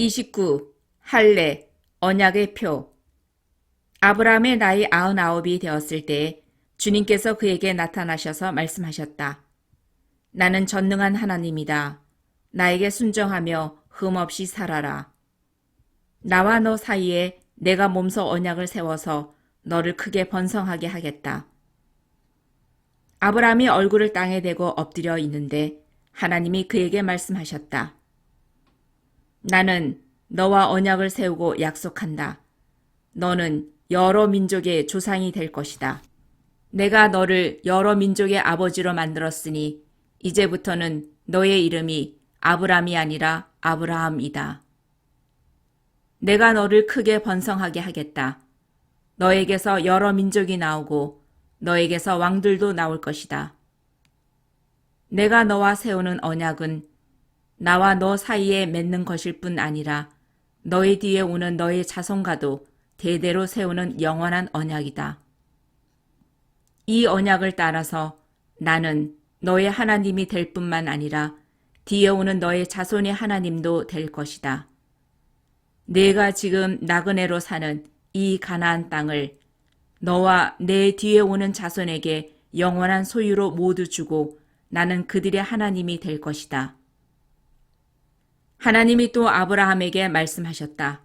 29. 할례, 언약의 표. 아브라함의 나이 99이 되었을 때 주님께서 그에게 나타나셔서 말씀하셨다. 나는 전능한 하나님이다. 나에게 순정하며 흠없이 살아라. 나와 너 사이에 내가 몸소 언약을 세워서 너를 크게 번성하게 하겠다. 아브라함이 얼굴을 땅에 대고 엎드려 있는데 하나님이 그에게 말씀하셨다. 나는 너와 언약을 세우고 약속한다. 너는 여러 민족의 조상이 될 것이다. 내가 너를 여러 민족의 아버지로 만들었으니 이제부터는 너의 이름이 아브람이 아니라 아브라함이다. 내가 너를 크게 번성하게 하겠다. 너에게서 여러 민족이 나오고 너에게서 왕들도 나올 것이다. 내가 너와 세우는 언약은 나와 너 사이에 맺는 것일 뿐 아니라 너희 뒤에 오는 너의 자손과도 대대로 세우는 영원한 언약이다. 이 언약을 따라서 나는 너의 하나님이 될 뿐만 아니라 뒤에 오는 너의 자손의 하나님도 될 것이다. 내가 지금 나그네로 사는 이 가나안 땅을 너와 내 뒤에 오는 자손에게 영원한 소유로 모두 주고 나는 그들의 하나님이 될 것이다. 하나님이 또 아브라함에게 말씀하셨다.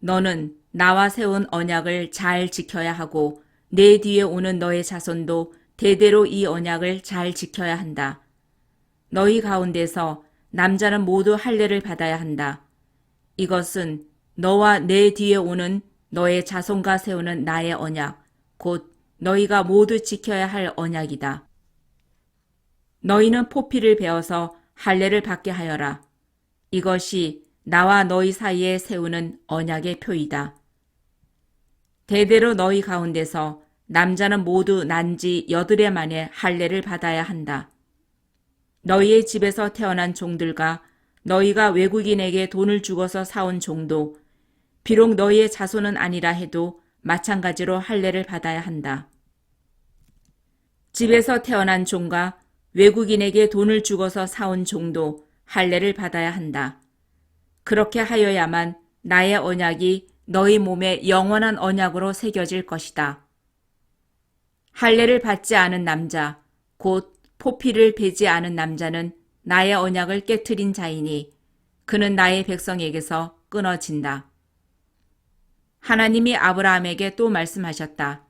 너는 나와 세운 언약을 잘 지켜야 하고 내 뒤에 오는 너의 자손도 대대로 이 언약을 잘 지켜야 한다. 너희 가운데서 남자는 모두 할례를 받아야 한다. 이것은 너와 내 뒤에 오는 너의 자손과 세우는 나의 언약, 곧 너희가 모두 지켜야 할 언약이다. 너희는 포피를 베어서 할례를 받게 하여라. 이것이 나와 너희 사이에 세우는 언약의 표이다. 대대로 너희 가운데서 남자는 모두 난지 여드레 만에 할례를 받아야 한다. 너희의 집에서 태어난 종들과 너희가 외국인에게 돈을 주고서 사온 종도 비록 너희의 자손은 아니라 해도 마찬가지로 할례를 받아야 한다. 집에서 태어난 종과 외국인에게 돈을 주고서 사온 종도 할례를 받아야 한다. 그렇게 하여야만 나의 언약이 너희 몸에 영원한 언약으로 새겨질 것이다. 할례를 받지 않은 남자, 곧 포피를 베지 않은 남자는 나의 언약을 깨뜨린 자이니 그는 나의 백성에게서 끊어진다. 하나님이 아브라함에게 또 말씀하셨다.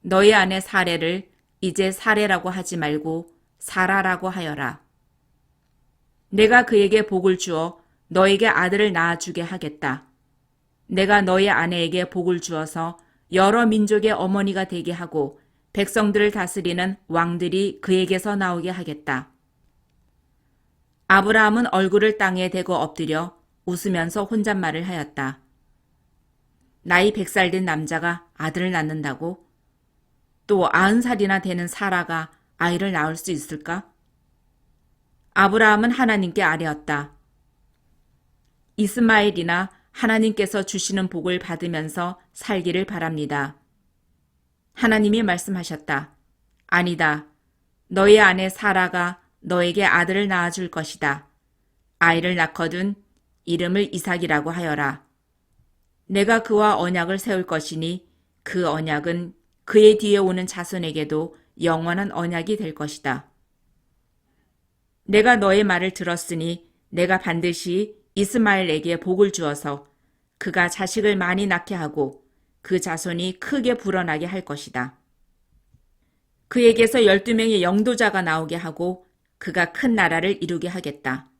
너희 안에 사례를 이제 사례라고 하지 말고 사라라고 하여라. 내가 그에게 복을 주어 너에게 아들을 낳아주게 하겠다. 내가 너의 아내에게 복을 주어서 여러 민족의 어머니가 되게 하고 백성들을 다스리는 왕들이 그에게서 나오게 하겠다. 아브라함은 얼굴을 땅에 대고 엎드려 웃으면서 혼잣말을 하였다. 나이 백살된 남자가 아들을 낳는다고? 또 아흔 살이나 되는 사라가 아이를 낳을 수 있을까? 아브라함은 하나님께 아뢰었다. 이스마엘이나 하나님께서 주시는 복을 받으면서 살기를 바랍니다. 하나님이 말씀하셨다. 아니다. 너의 아내 사라가 너에게 아들을 낳아줄 것이다. 아이를 낳거든 이름을 이삭이라고 하여라. 내가 그와 언약을 세울 것이니 그 언약은 그의 뒤에 오는 자손에게도 영원한 언약이 될 것이다. 내가 너의 말을 들었으니 내가 반드시 이스마엘에게 복을 주어서 그가 자식을 많이 낳게 하고 그 자손이 크게 불어나게 할 것이다. 그에게서 열두 명의 영도자가 나오게 하고 그가 큰 나라를 이루게 하겠다.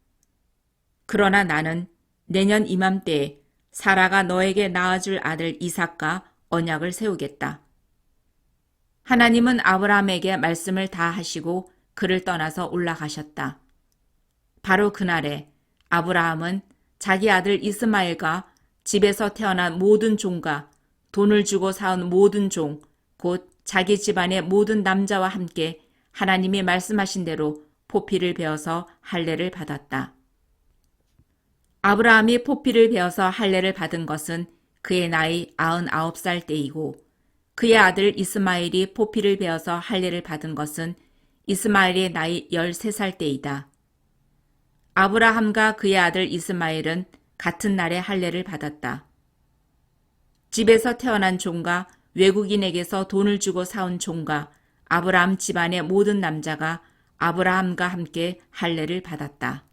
그러나 나는 내년 이맘때에 사라가 너에게 낳아줄 아들 이삭과 언약을 세우겠다. 하나님은 아브라함에게 말씀을 다 하시고 그를 떠나서 올라가셨다. 바로 그날에 아브라함은 자기 아들 이스마엘과 집에서 태어난 모든 종과 돈을 주고 사온 모든 종, 곧 자기 집안의 모든 남자와 함께 하나님이 말씀하신 대로 포피를 베어서 할례를 받았다. 아브라함이 포피를 베어서 할례를 받은 것은 그의 나이 99살 때이고 그의 아들 이스마엘이 포피를 베어서 할례를 받은 것은 이스마엘의 나이 13살 때이다. 아브라함과 그의 아들 이스마엘은 같은 날에 할례를 받았다. 집에서 태어난 종과 외국인에게서 돈을 주고 사온 종과 아브라함 집안의 모든 남자가 아브라함과 함께 할례를 받았다.